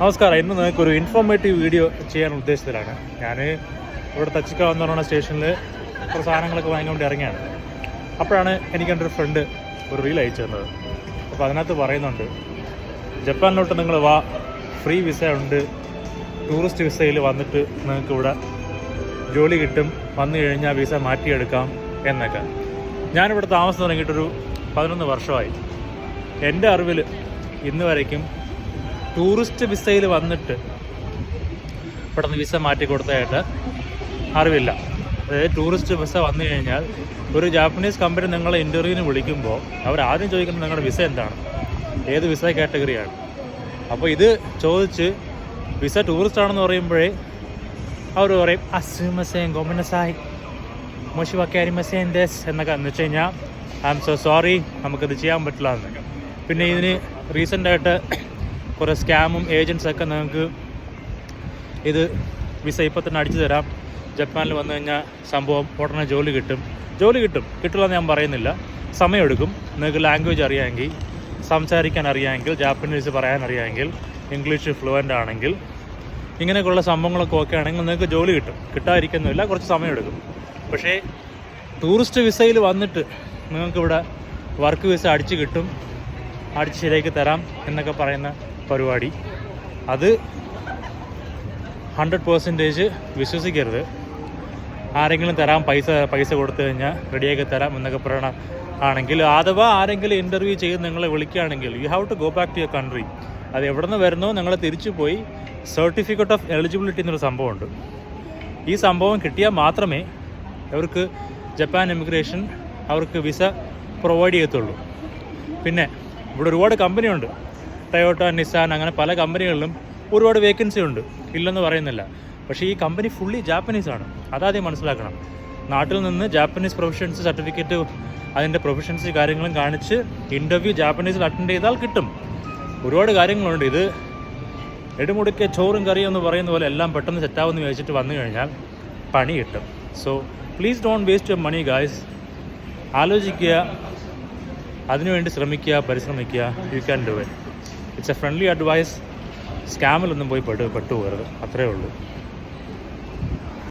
നമസ്കാരം. ഇന്ന് നിങ്ങൾക്ക് ഒരു ഇൻഫോർമേറ്റീവ് വീഡിയോ ചെയ്യാൻ ഉദ്ദേശത്തിലാണ് ഞാൻ ഇവിടെ തച്ചിക്കാവ് എന്ന് പറയുന്ന സ്റ്റേഷനിൽ കുറച്ച് സാധനങ്ങളൊക്കെ വാങ്ങിക്കൊണ്ട് ഇറങ്ങിയാണ്. അപ്പോഴാണ് എനിക്ക് എന്റെ ഒരു ഫ്രണ്ട് ഒരു റീൽ അയച്ചു തന്നത്. അപ്പോൾ അതിനകത്ത് പറയുന്നുണ്ട് ജപ്പാനിലോട്ട് നിങ്ങൾ വാ. ഫ്രീ വിസ ഉണ്ട്. ടൂറിസ്റ്റ് വിസയിൽ വന്നിട്ട് നിങ്ങൾക്ക് ഇവിടെ ജോലി കിട്ടും. വന്നു കഴിഞ്ഞാൽ വിസ മാറ്റിയെടുക്കാം. എന്നൊക്കെ. ഞാനിവിടെ താമസം തുടങ്ങിയിട്ടൊരു പതിനൊന്ന് വർഷമായി. എന്റെ അറിവിൽ ഇന്ന് വരയ്ക്കും ടൂറിസ്റ്റ് വിസയിൽ വന്നിട്ട് പെട്ടെന്ന് വിസ മാറ്റി കൊടുത്തതായിട്ട് അറിവില്ല. അതായത് ടൂറിസ്റ്റ് വിസ വന്നു കഴിഞ്ഞാൽ ഒരു ജാപ്പനീസ് കമ്പനി നിങ്ങളെ ഇന്റർവ്യൂവിന് വിളിക്കുമ്പോൾ അവർ ആദ്യം ചോദിക്കുന്നത് നിങ്ങളുടെ വിസ എന്താണ്? ഏത് വിസ കാറ്റഗറിയാണ് അപ്പോൾ ഇത് ചോദിച്ച് വിസ ടൂറിസ്റ്റ് ആണെന്ന് പറയുമ്പോഴേ അവർ പറയും അസുമസേൻ ഗോമനസായി മോശിവാക്കാരിമസേൻ ദേസ് എന്നൊക്കെ എന്ന് വെച്ച് കഴിഞ്ഞാൽ ഐ എം സോ സോറി നമുക്കിത് ചെയ്യാൻ പറ്റില്ല എന്ന് പിന്നെ ഇതിന് റീസെന്റായിട്ട് കുറേ സ്കാമും ഏജൻസൊക്കെ നിങ്ങൾക്ക് ഇത് വിസ ഇപ്പം തന്നെ അടിച്ചു തരാം. ജപ്പാനിൽ വന്നു കഴിഞ്ഞാൽ സംഭവം ഉടനെ ജോലി കിട്ടും. ജോലി കിട്ടും. കിട്ടില്ലെന്ന് ഞാൻ പറയുന്നില്ല. സമയമെടുക്കും. നിങ്ങൾക്ക് ലാംഗ്വേജ് അറിയാമെങ്കിൽ സംസാരിക്കാൻ അറിയാമെങ്കിൽ ജാപ്പനീസ് പറയാൻ അറിയാമെങ്കിൽ ഇംഗ്ലീഷ് ഫ്ലുവന്റ് ആണെങ്കിൽ ഇങ്ങനെയൊക്കെയുള്ള സംഭവങ്ങളൊക്കെ ഓക്കെ ആണെങ്കിൽ നിങ്ങൾക്ക് ജോലി കിട്ടും. കിട്ടാതിരിക്കുന്നില്ല കുറച്ച് സമയമെടുക്കും. പക്ഷേ ടൂറിസ്റ്റ് വിസയിൽ വന്നിട്ട് നിങ്ങൾക്കിവിടെ വർക്ക് വിസ അടിച്ച് കിട്ടും. അടിച്ച് ശരിയാക്കി തരാം എന്നൊക്കെ പറയുന്ന പരിപാടി. അത് ഹൺഡ്രഡ് പേഴ്സന്റേജ് വിശ്വസിക്കരുത്. ആരെങ്കിലും തരാം പൈസ പൈസ കൊടുത്തു കഴിഞ്ഞാൽ റെഡിയാക്കി തരാം എന്നൊക്കെ പറയണ ആണെങ്കിൽ അഥവാ ആരെങ്കിലും ഇന്റർവ്യൂ ചെയ്ത് നിങ്ങളെ വിളിക്കുകയാണെങ്കിൽ you have to go back to your country അത് എവിടെ നിന്ന് വരുന്നോ നിങ്ങൾ തിരിച്ചു പോയി സർട്ടിഫിക്കറ്റ് ഓഫ് എലിജിബിലിറ്റി എന്നൊരു സംഭവമുണ്ട്. ഈ സംഭവം കിട്ടിയാൽ മാത്രമേ അവർക്ക് ജപ്പാൻ ഇമിഗ്രേഷൻ അവർക്ക് വിസ പ്രൊവൈഡ് ചെയ്യത്തുള്ളൂ. പിന്നെ ഇവിടെ ഒരുപാട് കമ്പനിയുണ്ട് ടയോട്ട നിസാൻ അങ്ങനെ പല കമ്പനികളിലും ഒരുപാട് വേക്കൻസി ഉണ്ട്. ഇല്ലെന്ന് പറയുന്നില്ല. പക്ഷേ ഈ കമ്പനി ഫുള്ളി ജാപ്പനീസ് ആണ്. അതാദ്യം മനസ്സിലാക്കണം. നാട്ടിൽ നിന്ന് ജാപ്പനീസ് പ്രൊഫഷൻസ് സർട്ടിഫിക്കറ്റ് അതിന്റെ പ്രൊഫഷൻസ് കാര്യങ്ങളും കാണിച്ച് ഇന്റർവ്യൂ ജാപ്പനീസിൽ അറ്റൻഡ് ചെയ്താൽ കിട്ടും. ഒരുപാട് കാര്യങ്ങളുണ്ട്. ഇത് എടുമുടുക്കെ ചോറും കറിയും എന്ന് പറയുന്ന പോലെ എല്ലാം പെട്ടെന്ന് സെറ്റാവുമെന്ന് വിചാരിച്ചിട്ട് വന്നു കഴിഞ്ഞാൽ പണി കിട്ടും. So please don't waste your money guys ആലോചിക്കുക. അതിനുവേണ്ടി ശ്രമിക്കുക പരിശ്രമിക്കുക. You can do it it's a friendly advice സ്കാമിലൊന്നും പോയി പെട്ട് പെട്ടുപോകരുത്. അത്രയേ ഉള്ളൂ.